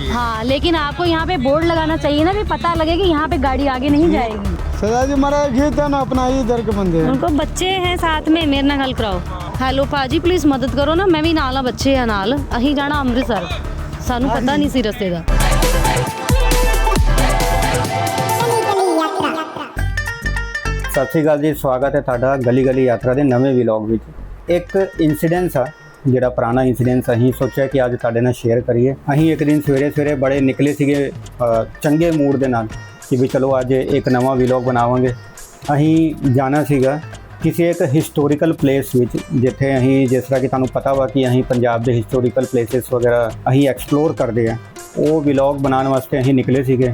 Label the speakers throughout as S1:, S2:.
S1: रखी है
S2: हाँ लेकिन आपको यहाँ पे बोर्ड लगाना चाहिए ना भी पता लगे कि यहाँ पे गाड़ी आगे नहीं जाएगी
S3: सदा जी मारा गीत है ना अपना ही इधर के बंदे हैं
S2: उनको बच्चे हैं साथ में मेरे ਨਾਲ ਗੱਲ ਕਰਾਓ ਹੈਲੋ ਭਾਜੀ ਪਲੀਜ਼ ਮਦਦ ਕਰੋ ਨਾ ਮੈਂ ਵੀ ਨਾਲ ਆ ਬੱਚੇ ਆ ਨਾਲ ਅਸੀਂ ਜਾਣਾ ਅੰਮ੍ਰਿਤਸਰ ਸਾਨੂੰ ਪਤਾ ਨਹੀਂ ਸੀ ਰਸਤੇ ਦਾ
S4: ਸਤਿ ਸ਼੍ਰੀ ਅਕਾਲ ਜੀ ਸਵਾਗਤ ਹੈ ਤੁਹਾਡਾ ਗਲੀ ਗਲੀ ਯਾਤਰਾ ਦੇ ਨਵੇਂ ਵਲੌਗ ਵਿੱਚ ਇੱਕ ਇਨਸੀਡੈਂਸ ਆ ਜਿਹੜਾ ਪੁਰਾਣਾ ਇਨਸੀਡੈਂਸ ਅਸੀਂ ਸੋਚਿਆ ਕਿ ਅੱਜ ਤੁਹਾਡੇ ਨਾਲ ਸ਼ੇਅਰ ਕਰੀਏ। ਅਸੀਂ ਇੱਕ ਦਿਨ ਸਵੇਰੇ ਸਵੇਰੇ ਬੜੇ ਨਿਕਲੇ ਸੀਗੇ ਚੰਗੇ ਮੂਡ ਦੇ ਨਾਲ ਕਿ ਵੀ ਚਲੋ ਅੱਜ ਇੱਕ ਨਵਾਂ ਵਲੌਗ ਬਣਾਵਾਂਗੇ। ਅਸੀਂ ਜਾਣਾ ਸੀਗਾ ਕਿਸੇ ਇੱਕ ਹਿਸਟੋਰੀਕਲ ਪਲੇਸ ਵਿੱਚ, ਜਿੱਥੇ ਅਸੀਂ ਜਿਸ ਤਰ੍ਹਾਂ ਕਿ ਤੁਹਾਨੂੰ ਪਤਾ ਵਾ ਕਿ ਅਸੀਂ ਪੰਜਾਬ ਦੇ ਹਿਸਟੋਰੀਕਲ ਪਲੇਸਿਸ ਵਗੈਰਾ ਅਸੀਂ ਐਕਸਪਲੋਰ ਕਰਦੇ ਆ। ਉਹ ਵਲੌਗ ਬਣਾਉਣ ਵਾਸਤੇ ਅਸੀਂ ਨਿਕਲੇ ਸੀਗੇ।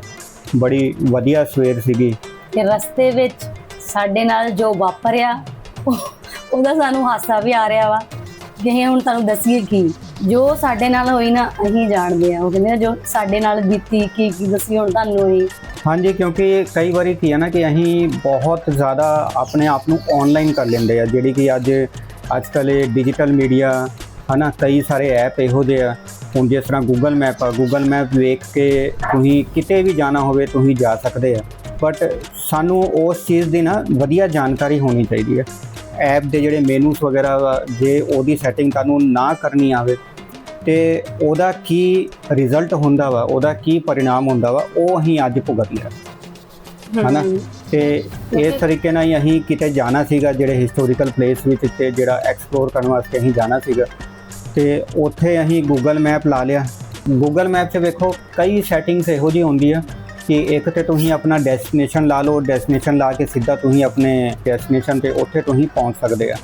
S4: ਬੜੀ ਵਧੀਆ ਸਵੇਰ ਸੀਗੀ।
S2: ਕਿ ਰਸਤੇ ਵਿੱਚ ਸਾਡੇ ਨਾਲ ਜੋ ਵਾਪਰਿਆ ਉਹਦਾ ਸਾਨੂੰ ਹਾਸਾ ਵੀ ਆ ਰਿਹਾ ਵਾ। ਜੇ ਹੁਣ ਤੁਹਾਨੂੰ ਦੱਸੀਏ ਕੀ, ਜੋ ਸਾਡੇ ਨਾਲ ਹੋਈ ਨਾ, ਅਸੀਂ ਜਾਣਦੇ ਆ ਉਹ ਕਹਿੰਦੇ ਨਾ ਜੋ ਸਾਡੇ ਨਾਲ ਬੀਤੀ, ਕੀ ਕੀ ਦੱਸੀ, ਹੁਣ ਤੁਹਾਨੂੰ ਹੋਈ
S4: ਹਾਂਜੀ, ਕਿਉਂਕਿ ਕਈ ਵਾਰੀ ਕੀ ਹੈ ਨਾ ਕਿ ਅਸੀਂ ਬਹੁਤ ਜ਼ਿਆਦਾ ਆਪਣੇ ਆਪ ਨੂੰ ਆਨਲਾਈਨ ਕਰ ਲੈਂਦੇ ਆ, ਜਿਹੜੀ ਕਿ ਅੱਜ ਅੱਜ ਕੱਲ੍ਹ ਇਹ ਡਿਜੀਟਲ ਮੀਡੀਆ ਹਨਾ, ਕਈ ਸਾਰੇ ਐਪ ਇਹੋ ਜਿਹੇ ਆ। ਹੁਣ ਜਿਸ ਤਰ੍ਹਾਂ ਗੂਗਲ ਮੈਪ ਆ ਗੂਗਲ ਮੈਪ ਵੇਖ ਕੇ ਤੁਸੀਂ ਕਿਤੇ ਵੀ ਜਾਣਾ ਹੋਵੇ, ਤੁਸੀਂ ਜਾ ਸਕਦੇ ਆ। ਬਟ ਸਾਨੂੰ ਉਸ ਚੀਜ਼ ਦੀ ਨਾ ਵਧੀਆ ਜਾਣਕਾਰੀ ਹੋਣੀ ਚਾਹੀਦੀ ਹੈ। ਐਪ ਦੇ ਜਿਹੜੇ ਮੈਨੂਸ ਵਗੈਰਾ ਜੇ ਉਹਦੀ ਸੈਟਿੰਗ ਤੁਹਾਨੂੰ ਨਾ ਕਰਨੀ ਆਵੇ ਤੇ ਉਹਦਾ ਕੀ ਰਿਜ਼ਲਟ ਹੁੰਦਾ ਵਾ ਉਹਦਾ ਕੀ ਪਰਿਣਾਮ ਹੁੰਦਾ ਵਾ ਉਹ ਅਸੀਂ ਅੱਜ ਭੁਗਤ ਲਿਆ ਹਨਾ ਤੇ ਇਸ ਤਰੀਕੇ ਨਾਲ ਹੀ ਅਸੀਂ ਕਿਤੇ ਜਾਣਾ ਸੀਗਾ ਜਿਹੜੇ ਹਿਸਟੋਰੀਕਲ ਪਲੇਸ ਵਿੱਚ ਤੇ ਜਿਹੜਾ ਐਕਸਪਲੋਰ ਕਰਨ ਵਾਸਤੇ ਅਸੀਂ ਜਾਣਾ ਸੀਗਾ। ਤੇ ਉੱਥੇ ਅਸੀਂ ਗੂਗਲ ਮੈਪ ਲਾ ਲਿਆ। ਗੂਗਲ ਮੈਪ 'ਚ ਵੇਖੋ ਕਈ ਸੈਟਿੰਗਸ ਇਹੋ ਜਿਹੀ ਹੁੰਦੀ ਆ ਕਿ ਇੱਕ ਤੇ ਤੁਸੀਂ ਆਪਣਾ ਡੈਸਟੀਨੇਸ਼ਨ ਲਾ ਲਓ ਡੈਸਟੀਨੇਸ਼ਨ ਲਾ ਕੇ ਸਿੱਧਾ ਤੁਸੀਂ ਆਪਣੇ ਡੈਸਟੀਨੇਸ਼ਨ ਤੇ ਉੱਥੇ ਤੁਸੀਂ ਪਹੁੰਚ ਸਕਦੇ ਆ।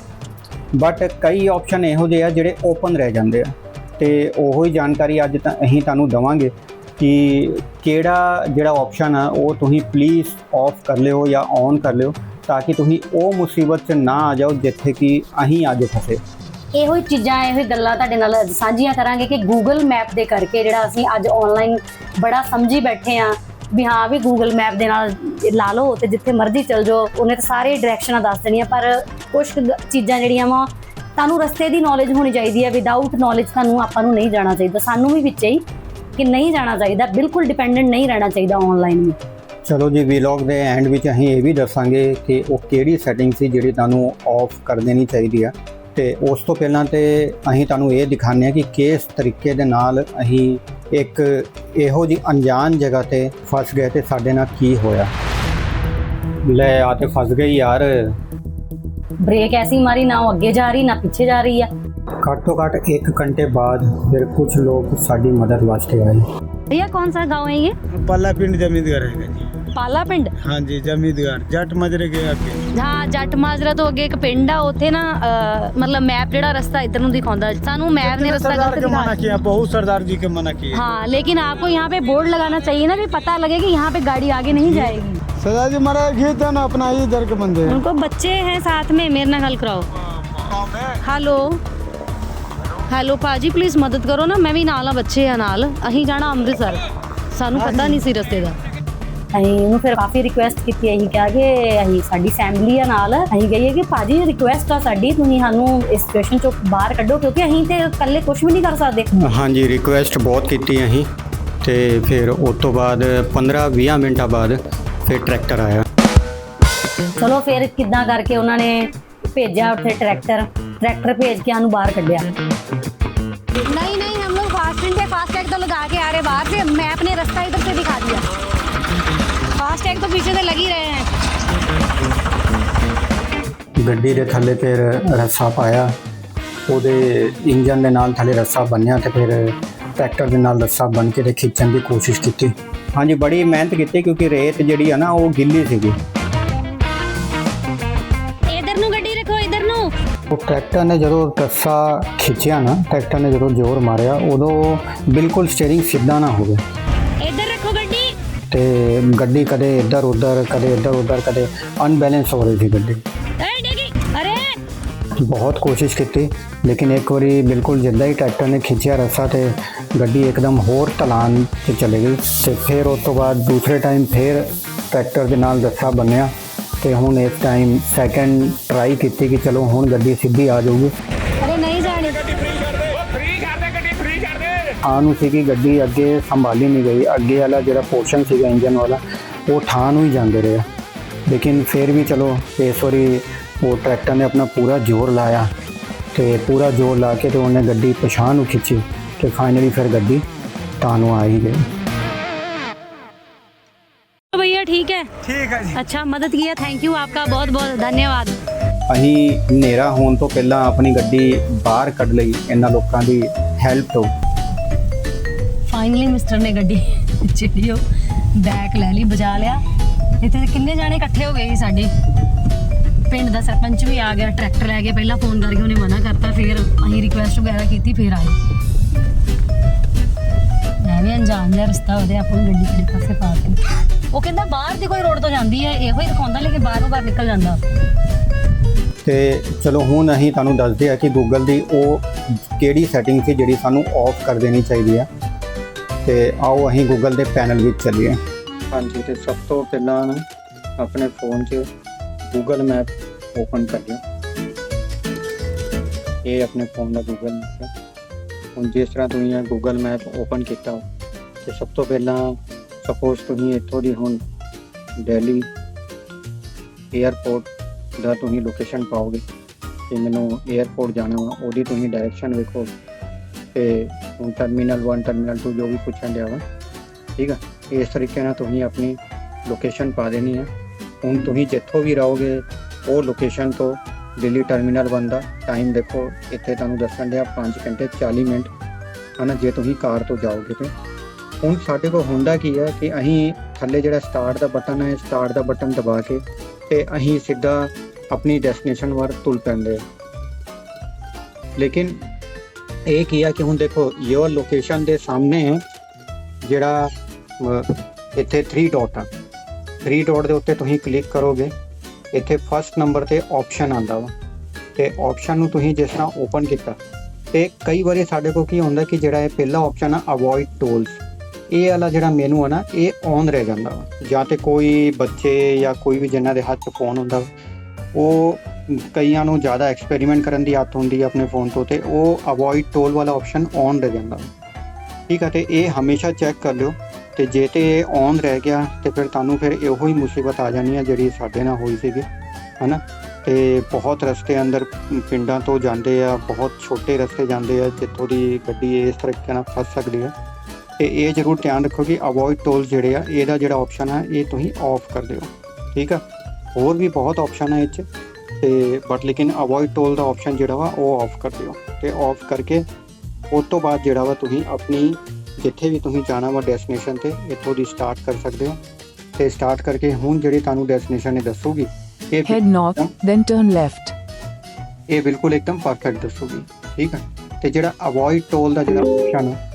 S4: ਬਟ ਕਈ ਆਪਸ਼ਨ ਇਹੋ ਜਿਹੇ ਆ ਜਿਹੜੇ ਓਪਨ ਰਹਿ ਜਾਂਦੇ ਆ। ਤੇ ਉਹੋ ਹੀ ਜਾਣਕਾਰੀ ਅੱਜ ਤਾਂ ਅਸੀਂ ਤੁਹਾਨੂੰ ਦਵਾਂਗੇ ਕਿ ਕਿਹੜਾ ਜਿਹੜਾ ਆਪਸ਼ਨ ਆ, ਉਹ ਤੁਸੀਂ ਪਲੀਜ਼ ਆਫ ਕਰ ਲਿਓ ਜਾਂ ਔਨ ਕਰ ਲਿਓ ਤਾਂ ਕਿ ਤੁਸੀਂ ਉਹ ਮੁਸੀਬਤ 'ਚ ਨਾ ਆ ਜਾਓ ਜਿੱਥੇ ਕਿ ਅਸੀਂ ਅੱਜ ਫਸੇ।
S2: ਇਹੋ ਹੀ ਚੀਜ਼ਾਂ, ਇਹੋ ਹੀ ਗੱਲਾਂ ਤੁਹਾਡੇ ਨਾਲ ਅੱਜ ਸਾਂਝੀਆਂ ਕਰਾਂਗੇ ਕਿ Google ਮੈਪ ਦੇ ਕਰਕੇ ਜਿਹੜਾ ਅਸੀਂ ਅੱਜ ਆਨਲਾਈਨ ਬੜਾ ਸਮਝੀ ਬੈਠੇ ਆ ਵੀ ਹਾਂ, ਵੀ Google ਮੈਪ ਦੇ ਨਾਲ ਲਾ ਲਓ ਤੇ ਜਿੱਥੇ ਮਰਜ਼ੀ ਚਲ ਜਾਓ, ਉਹਨੇ ਤਾਂ ਸਾਰੇ ਡਾਇਰੈਕਸ਼ਨਾਂ ਦੱਸ ਦੇਣੀਆਂ, ਪਰ ਕੁਝ ਚੀਜ਼ਾਂ ਜਿਹੜੀਆਂ ਵਾ, ਤੁਹਾਨੂੰ ਰਸਤੇ ਦੀ ਨੌਲੇਜ ਹੋਣੀ ਚਾਹੀਦੀ ਹੈ ਵਿਦਆਊਟ ਨੌਲੇਜ ਤੁਹਾਨੂੰ ਆਪਾਂ ਨੂੰ ਨਹੀਂ ਜਾਣਾ ਚਾਹੀਦਾ, ਸਾਨੂੰ ਵੀ ਵਿੱਚ ਹੀ ਕਿ ਨਹੀਂ ਜਾਣਾ ਚਾਹੀਦਾ, ਬਿਲਕੁਲ ਡਿਪੈਂਡੈਂਟ ਨਹੀਂ ਰਹਿਣਾ ਚਾਹੀਦਾ ਆਨਲਾਈਨ ਵੀ
S4: ਚਲੋ ਜੀ ਵਲੌਗ ਦੇ ਐਂਡ ਵਿੱਚ ਅਸੀਂ ਇਹ ਵੀ ਦੱਸਾਂਗੇ ਕਿ ਉਹ ਕਿਹੜੀ ਸੈਟਿੰਗ ਸੀ ਜਿਹੜੀ ਤੁਹਾਨੂੰ ਆਫ ਕਰ ਦੇਣੀ ਚਾਹੀਦੀ ਆ। ਤੇ ਉਸ ਤੋਂ ਪਹਿਲਾਂ ਤੇ ਅਸੀਂ ਤੁਹਾਨੂੰ ਇਹ ਦਿਖਾਉਂਦੇ ਆ ਕਿ ਕਿਸ ਤਰੀਕੇ ਦੇ ਨਾਲ ਅਸੀਂ ਇੱਕ ਇਹੋ ਜੀ ਅਣਜਾਣ ਜਗ੍ਹਾ ਤੇ ਫਸ ਗਏ ਤੇ ਸਾਡੇ ਨਾਲ ਕੀ ਹੋਇਆ ਲੈ ਆ ਤੇ ਫਸ ਗਈ ਯਾਰ
S2: ਬ੍ਰੇਕ ਐਸੀ ਮਾਰੀ ਨਾ ਉਹ ਅੱਗੇ ਜਾ ਰਹੀ ਨਾ ਪਿੱਛੇ ਜਾ ਰਹੀ ਆ
S4: ਘੱਟ ਤੋਂ ਘੱਟ 1 ਘੰਟੇ ਬਾਅਦ ਫਿਰ ਕੁਝ ਲੋਕ ਸਾਡੀ ਮਦਦ ਵਾਸਤੇ ਆਏ
S2: भैया कौन सा गांव है ये
S1: पल्ला पिंड जमींदगार है जी
S2: ਪਾਲਾ ਪਿੰਡ
S1: हाँ जी जमींदगार जट मजरे के आगे
S2: ਹਾਂ ਜੱਟ ਮਾਜਰਾ ਤੋਂ ਅੱਗੇ ਇੱਕ ਪਿੰਡ ਆ ਉੱਥੇ ਨਾ ਅਹ, ਮਤਲਬ ਮੈਪ ਜਿਹੜਾ ਰਸਤਾ ਇੱਧਰ ਨੂੰ ਦਿਖਾਉਂਦਾ ਸਾਨੂੰ मैप ने रास्ता
S1: सरदार
S2: गलत
S1: के मना
S2: दिखा
S1: किया बहुत सरदार जी के मना किया
S2: हाँ लेकिन आपको यहाँ पे बोर्ड लगाना चाहिए ना भी पता लगे कि यहाँ पे गाड़ी आगे नहीं जाएगी
S3: सदा जी मारा गीत है ना अपना ही इधर के बंदे हैं
S2: उनको बच्चे हैं साथ में मेरे ਨਾਲ ਗੱਲ ਕਰਾਓ ਹੈਲੋ ਹੈਲੋ ਭਾਜੀ ਪਲੀਜ਼ ਮਦਦ ਕਰੋ ਨਾ ਮੈਂ ਵੀ ਨਾਲ ਆ ਬੱਚੇ ਆ ਨਾਲ ਅਸੀਂ ਜਾਣਾ ਅੰਮ੍ਰਿਤਸਰ ਸਾਨੂੰ ਪਤਾ ਨਹੀਂ ਸੀ ਰਸਤੇ ਦਾ ਅਸੀਂ ਉਹਨੂੰ ਫਿਰ ਕਾਫੀ ਰਿਕੁਐਸਟ ਕੀਤੀ ਅਸੀਂ ਕਿਹਾ ਕਿ ਅਸੀਂ ਸਾਡੀ ਫੈਮਿਲੀ ਆ ਨਾਲ ਅਸੀਂ ਕਹੀਏ ਕਿ ਭਾਜੀ ਰਿਕੁਐਸਟ ਆ ਸਾਡੀ ਤੁਸੀਂ ਸਾਨੂੰ ਇਸ ਸਿਚੁਏਸ਼ਨ ਚੋਂ ਬਾਹਰ ਕੱਢੋ ਕਿਉਂਕਿ ਅਸੀਂ ਤੇ ਇਕੱਲੇ ਕੁਝ ਵੀ ਨਹੀਂ ਕਰ ਸਕਦੇ
S4: ਹਾਂਜੀ ਰਿਕੁਐਸਟ ਬਹੁਤ ਕੀਤੀ ਅਸੀਂ ਤੇ ਫਿਰ ਉਸ ਤੋਂ ਬਾਅਦ 15-20 ਮਿੰਟਾਂ ਬਾਅਦ ਫਿਰ ਟਰੈਕਟਰ ਆਇਆ
S2: ਚਲੋ ਫਿਰ ਕਿੱਦਾਂ ਕਰਕੇ ਉਹਨਾਂ ਨੇ ਭੇਜਿਆ ਉੱਥੇ ਟਰੈਕਟਰ ट्रैक्टर भेज के ਸਾਨੂੰ ਬਾਹਰ ਕੱਢਿਆ नहीं नहीं हम लोग फास्ट पे फास्ट टैग तो लगा के आ रहे बाहर से मैप ने रास्ता इधर से दिखा दिया फास्ट टैग तो पीछे से लग ही रहे हैं
S4: ਗੱਡੀ ਦੇ ਥੱਲੇ ਫਿਰ ਰੱਸਾ ਪਾਇਆ ਉਹਦੇ ਇੰਜਨ ਦੇ ਨਾਲ ਥੱਲੇ ਰੱਸਾ ਬੰਨਿਆ ਤੇ ਫਿਰ ਟਰੈਕਟਰ ਦੇ ਨਾਲ ਰੱਸਾ ਬੰਨ ਕੇ ਤੇ ਖਿੱਚਣ ਦੀ ਕੋਸ਼ਿਸ਼ ਕੀਤੀ ਹਾਂਜੀ ਬੜੀ ਮਿਹਨਤ ਕੀਤੀ ਕਿਉਂਕਿ ਰੇਤ ਜਿਹੜੀ ਆ ਨਾ ਉਹ ਗਿੱਲੀ ਸੀਗੀ
S2: इधर नु गड्डी रखो इधर नु
S4: ਉਹ ਟਰੈਕਟਰ ਨੇ ਜਦੋਂ ਰੱਸਾ ਖਿੱਚਿਆ ਨਾ ਟਰੈਕਟਰ ਨੇ ਜਦੋਂ ਜ਼ੋਰ ਮਾਰਿਆ ਉਦੋਂ ਬਿਲਕੁਲ ਸਟੀਅਰਿੰਗ ਸਿੱਧਾ ਨਾ ਹੋਵੇ
S2: इधर रखो गड्डी
S4: ਤੇ ਗੱਡੀ ਕਦੇ ਇੱਧਰ ਉੱਧਰ ਕਦੇ ਇੱਧਰ ਉੱਧਰ ਕਦੇ ਅਨਬੈਲੈਂਸ ਹੋ ਰਹੀ ਸੀ ਗੱਡੀ। ਬਹੁਤ ਕੋਸ਼ਿਸ਼ ਕੀਤੀ ਲੇਕਿਨ ਇੱਕ ਵਾਰੀ ਬਿਲਕੁਲ ਜਿੱਦਾਂ ਹੀ ਟਰੈਕਟਰ ਨੇ ਖਿੱਚਿਆ ਰੱਸਾ ਤੇ ਗੱਡੀ ਇੱਕਦਮ ਹੋਰ ਤਲਾਨ ਤੇ ਚਲੇ ਗਈ ਤੇ ਫਿਰ ਉਸ ਤੋਂ ਬਾਅਦ ਦੂਸਰੇ ਟਾਈਮ ਫਿਰ ਟਰੈਕਟਰ ਦੇ ਨਾਲ ਰੱਸਾ ਬੰਨਿਆ ਤੇ ਹੁਣ ਇਸ ਟਾਈਮ ਸੈਕੰਡ ਟਰਾਈ ਕੀਤੀ ਕਿ ਚਲੋ ਹੁਣ ਗੱਡੀ ਸਿੱਧੀ ਆ ਜਾਊਗੀ।
S2: अरे नहीं जाने
S4: ਥਾਂ ਨੂੰ ਸੀਗੀ ਗੱਡੀ ਅੱਗੇ ਸੰਭਾਲੀ ਨਹੀਂ ਗਈ ਅੱਗੇ ਵਾਲਾ ਜਿਹੜਾ ਪੋਰਸ਼ਨ ਸੀਗਾ ਇੰਜਨ ਵਾਲਾ ਉਹ ਥਾਂ ਨੂੰ ਹੀ ਜਾਂਦੇ ਰਿਹਾ ਲੇਕਿਨ ਫਿਰ ਵੀ ਚਲੋ ਇਸ ਵਾਰੀ ਉਹ ਟਰੈਕਟਰ ਨੇ ਆਪਣਾ ਪੂਰਾ ਜ਼ੋਰ ਲਾਇਆ ਤੇ ਪੂਰਾ ਜ਼ੋਰ ਲਾ ਕੇ ਤੇ ਉਹਨੇ ਗੱਡੀ ਪਛਾਣ ਨੂੰ ਖਿੱਚੀ ਤੇ ਫਾਈਨਲੀ ਫਿਰ ਗੱਡੀ ਤਾਂ ਨੂੰ ਆ ਹੀ ਗਈ
S2: तो भैया ठीक है
S1: ठीक है जी
S2: अच्छा मदद किया थैंक यू आपका बहुत बहुत धन्यवाद
S4: ਅਸੀਂ ਹਨੇਰਾ ਹੋਣ ਤੋਂ ਪਹਿਲਾਂ ਆਪਣੀ ਗੱਡੀ ਬਾਹਰ ਕੱਢ ਲਈ ਇਹਨਾਂ ਲੋਕਾਂ ਦੀ ਹੈਲਪ ਤੋਂ
S2: ਫਾਈਨਲੀ ਮਿਸਟਰ ਨੇ ਗੱਡੀ ਜਿਹੜੀ ਉਹ ਬੈਕ ਲੈ ਲਈ ਬਜਾ ਲਿਆ। ਇੱਥੇ ਕਿੰਨੇ ਜਾਣੇ ਇਕੱਠੇ ਹੋ ਗਏ ਸੀ ਸਾਡੇ। ਪਿੰਡ ਦਾ ਸਰਪੰਚ ਵੀ ਆ ਗਿਆ ਟਰੈਕਟਰ ਲੈ ਕੇ ਪਹਿਲਾਂ ਫੋਨ ਕਰਕੇ ਉਹਨੇ ਮਨਾ ਕਰਤਾ, ਫਿਰ ਅਸੀਂ ਰਿਕੁਐਸਟ ਵਗੈਰਾ ਕੀਤੀ, ਫਿਰ ਆਏ। ਐਵੇਂ ਅਣਜਾਣ ਜਿਹਾ ਰਸਤਾ ਉਹਦੇ ਆਪਾਂ ਨੂੰ ਗੱਡੀ ਕਿਹੜੇ ਪਾਸੇ ਪਾ ਕੇ ਉਹ ਕਹਿੰਦਾ ਬਾਹਰ ਦੀ ਕੋਈ ਰੋਡ ਤੋਂ ਜਾਂਦੀ ਹੈ, ਇਹੋ ਹੀ ਦਿਖਾਉਂਦਾ, ਲੇਕਿਨ ਬਾਹਰੋਂ ਬਾਹਰ ਨਿਕਲ ਜਾਂਦਾ।
S4: ਤੇ ਚਲੋ ਹੁਣ ਅਸੀਂ ਤੁਹਾਨੂੰ ਦੱਸਦੇ ਆ ਕਿ ਗੂਗਲ ਦੀ ਉਹ ਕਿਹੜੀ ਸੈਟਿੰਗ ਸੀ ਜਿਹੜੀ ਸਾਨੂੰ ਆਫ ਕਰ ਦੇਣੀ ਚਾਹੀਦੀ ਆ। ਤੇ ਆਓ ਅਸੀਂ ਗੂਗਲ ਦੇ ਪੈਨਲ ਵਿੱਚ ਚੱਲੀਏ। ਹਾਂਜੀ, ਤੇ ਸਭ ਤੋਂ ਪਹਿਲਾਂ ਆਪਣੇ ਫੋਨ 'ਚ ਗੂਗਲ ਮੈਪ ਓਪਨ ਕਰ ਲਿਓ ਇਹ ਆਪਣੇ ਫੋਨ ਦਾ ਗੂਗਲ ਮੈਪ ਹੈ। ਹੁਣ ਜਿਸ ਤਰ੍ਹਾਂ ਤੁਸੀਂ ਇਹ ਗੂਗਲ ਮੈਪ ਓਪਨ ਕੀਤਾ, ਤੇ ਸਭ ਤੋਂ ਪਹਿਲਾਂ ਸਪੋਜ਼ ਤੁਸੀਂ ਇੱਥੋਂ ਦੀ ਹੁਣ ਦਿੱਲੀ 에ਅਰਪੋਰਟ ਦਾ ਤੁਸੀਂ ਲੋਕੇਸ਼ਨ ਪਾਓਗੇ ਕਿ ਮੈਨੂੰ 에ਅਰਪੋਰਟ ਜਾਣਾ ਵਾ, ਉਹਦੀ ਤੁਸੀਂ ਡਾਇਰੈਕਸ਼ਨ ਵੇਖੋ, ਤੇ ਹੁਣ ਟਰਮੀਨਲ 1 ਟਰਮੀਨਲ 2 ਜੋ ਵੀ ਪੁੱਛਣ ਡਿਆ ਵਾ, ਠੀਕ ਆ? ਇਸ ਤਰੀਕੇ ਨਾਲ ਤੁਸੀਂ ਆਪਣੀ ਲੋਕੇਸ਼ਨ ਪਾ ਦੇਣੀ ਹੈ ਹੁਣ ਤੁਸੀਂ ਜਿੱਥੋਂ ਵੀ ਰਹੋਗੇ, ਉਹ ਲੋਕੇਸ਼ਨ ਤੋਂ ਦਿੱਲੀ ਟਰਮੀਨਲ 1 ਦਾ ਟਾਈਮ ਦੇਖੋ, ਇੱਥੇ ਤੁਹਾਨੂੰ ਦੱਸਣ ਡਿਆ 5 ਘੰਟੇ 40 ਮਿੰਟ, ਹਨਾ, ਜੇ ਤੁਸੀਂ ਕਾਰ ਤੋਂ ਜਾਓਗੇ ਤੇ। ਹੁਣ ਸਾਡੇ ਕੋਲ ਹੁੰਦਾ ਕੀ ਹੈ ਕਿ ਅਸੀਂ ਥੱਲੇ ਜਿਹੜਾ ਸਟਾਰਟ ਦਾ ਬਟਨ ਹੈ ਸਟਾਰਟ ਦਾ ਬਟਨ ਦਬਾ ਕੇ ਤੇ ਅਸੀਂ ਸਿੱਧਾ ਆਪਣੀ ਡੈਸਟੀਨੇਸ਼ਨ ਵੱਲ ਤੁਲ ਪੈਂਦੇ ਆ। ਲੇਕਿਨ ਇਹ ਕੀ ਆ ਕਿ ਹੁਣ ਦੇਖੋ ਯੋਰ ਲੋਕੇਸ਼ਨ ਦੇ ਸਾਹਮਣੇ ਜਿਹੜਾ ਇੱਥੇ 3 ਡਾਟ ਆ। 3 ਡਾਟ ਦੇ ਉੱਤੇ ਤੁਸੀਂ ਕਲਿੱਕ ਕਰੋਗੇ ਇੱਥੇ ਫਸਟ ਨੰਬਰ ਤੇ ਆਪਸ਼ਨ ਆਂਦਾ ਵਾ। ਤੇ ਆਪਸ਼ਨ ਨੂੰ ਤੁਸੀਂ ਜਿਸ ਤਰ੍ਹਾਂ ਓਪਨ ਕੀਤਾ ਤੇ ਕਈ ਵਾਰੀ ਸਾਡੇ ਕੋਲ ਕੀ ਹੁੰਦਾ ਕਿ ਜਿਹੜਾ ਇਹ ਪਹਿਲਾ ਆਪਸ਼ਨ ਆ ਅਵੋਇਡ ਟੋਲਸ ਇਹ ਵਾਲਾ ਜਿਹੜਾ ਮੈਨੂ ਆ ਨਾ ਇਹ ਔਨ ਰਹਿ ਜਾਂਦਾ ਵਾ। ਜਾਂ ਤੇ ਕੋਈ ਬੱਚੇ ਜਾਂ ਕੋਈ ਵੀ ਜਿਨ੍ਹਾਂ ਦੇ ਹੱਥ ਫੋਨ ਹੁੰਦਾ ਵਾ, ਉਹ ਕਈਆਂ ਨੂੰ ਜ਼ਿਆਦਾ ਐਕਸਪੈਰੀਮੈਂਟ ਕਰਨ ਦੀ ਆਦਤ ਹੁੰਦੀ ਹੈ ਆਪਣੇ ਫੋਨ ਤੋਂ ਤੇ ਉਹ ਅਵੋਇਡ ਟੋਲ ਵਾਲਾ ਆਪਸ਼ਨ ਔਨ ਰਹਿ ਜਾਂਦਾ। ਠੀਕ ਹੈ ਤੇ ਇਹ ਹਮੇਸ਼ਾ ਚੈੱਕ ਕਰ ਲਿਓ, ਤੇ ਜੇ ਤੇ ਇਹ ਔਨ ਰਹਿ ਗਿਆ, ਤੇ ਫਿਰ ਤੁਹਾਨੂੰ ਫਿਰ ਇਹੋ ਹੀ ਮੁਸੀਬਤ ਆ ਜਾਣੀ ਹੈ ਜਿਹੜੀ ਸਾਡੇ ਨਾਲ ਹੋਈ ਸੀਗੀ, ਹਨਾ? ਤੇ ਬਹੁਤ ਰਸਤੇ ਅੰਦਰ ਪਿੰਡਾਂ ਤੋਂ ਜਾਂਦੇ ਆ, ਬਹੁਤ ਛੋਟੇ ਰਸਤੇ ਜਾਂਦੇ ਆ, ਜਿੱਥੋਂ ਦੀ ਗੱਡੀ ਇਸ ਤਰੀਕੇ ਨਾਲ ਫਸ ਸਕਦੀ ਹੈ। ਤੇ ਇਹ ਜ਼ਰੂਰ ਧਿਆਨ ਰੱਖੋ ਕਿ ਅਵੋਇਡ ਟੋਲ ਜਿਹੜੇ ਆ, ਇਹਦਾ ਜਿਹੜਾ ਆਪਸ਼ਨ ਹੈ ਇਹ ਤੁਸੀਂ ਆਫ ਕਰ ਦਿਓ। ਠੀਕ ਆ? ਹੋਰ ਵੀ ਬਹੁਤ ਆਪਸ਼ਨ ਹੈ ਇਹ 'ਚ। ਤੇ ਬਟ ਲੇਕਿਨ ਅਵੋਇਡ ਟੋਲ ਦਾ ਆਪਸ਼ਨ ਜਿਹੜਾ ਵਾ ਉਹ ਆਫ ਕਰ ਦਿਓ ਤੇ ਆਫ ਕਰਕੇ ਉਸ ਤੋਂ ਬਾਅਦ ਜਿਹੜਾ ਵਾ ਤੁਸੀਂ ਆਪਣੀ ਜਿੱਥੇ ਵੀ ਤੁਸੀਂ ਜਾਣਾ ਵਾ ਡੈਸਟੀਨੇਸ਼ਨ ਤੇ ਇੱਥੋਂ ਦੀ ਸਟਾਰਟ ਕਰ ਸਕਦੇ ਹੋ ਤੇ ਸਟਾਰਟ ਕਰਕੇ ਹੁਣ ਜਿਹੜੀ ਤੁਹਾਨੂੰ ਡੈਸਟੀਨੇਸ਼ਨ ਨੇ ਦੱਸੂਗੀ ਇਹ
S5: Head north, then turn left.
S4: ਇਹ ਬਿਲਕੁਲ ਇੱਕਦਮ ਪਰਫੈਕਟ ਦੱਸੂਗੀ ਠੀਕ ਹੈ ਤੇ ਜਿਹੜਾ ਅਵੋਇਡ ਟੋਲ ਦਾ ਜਿਹੜਾ ਆਪਸ਼ਨ ਹੈ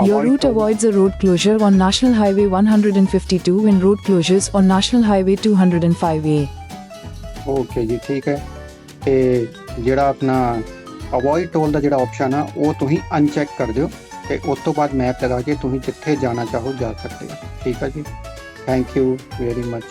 S5: Your route avoids a road closure on National Highway 152 and road closures on National Highway 205A.
S4: Okay ਜੀ, ਠੀਕ ਹੈ। ਤੇ ਜਿਹੜਾ ਆਪਣਾ ਅਵੋਇਡ ਟੋਲ ਦਾ ਜਿਹੜਾ ਆਪਸ਼ਨ ਆ, ਉਹ ਤੁਸੀਂ ਅਨਚੈੱਕ ਕਰ ਦਿਓ ਤੇ ਉਸ ਤੋਂ ਬਾਅਦ ਮੈਪ ਲਗਾ ਕੇ ਤੁਸੀਂ ਜਿੱਥੇ ਜਾਣਾ ਚਾਹੋ ਜਾ ਸਕਦੇ ਹੋ। ਠੀਕ ਹੈ ਜੀ। Thank you very much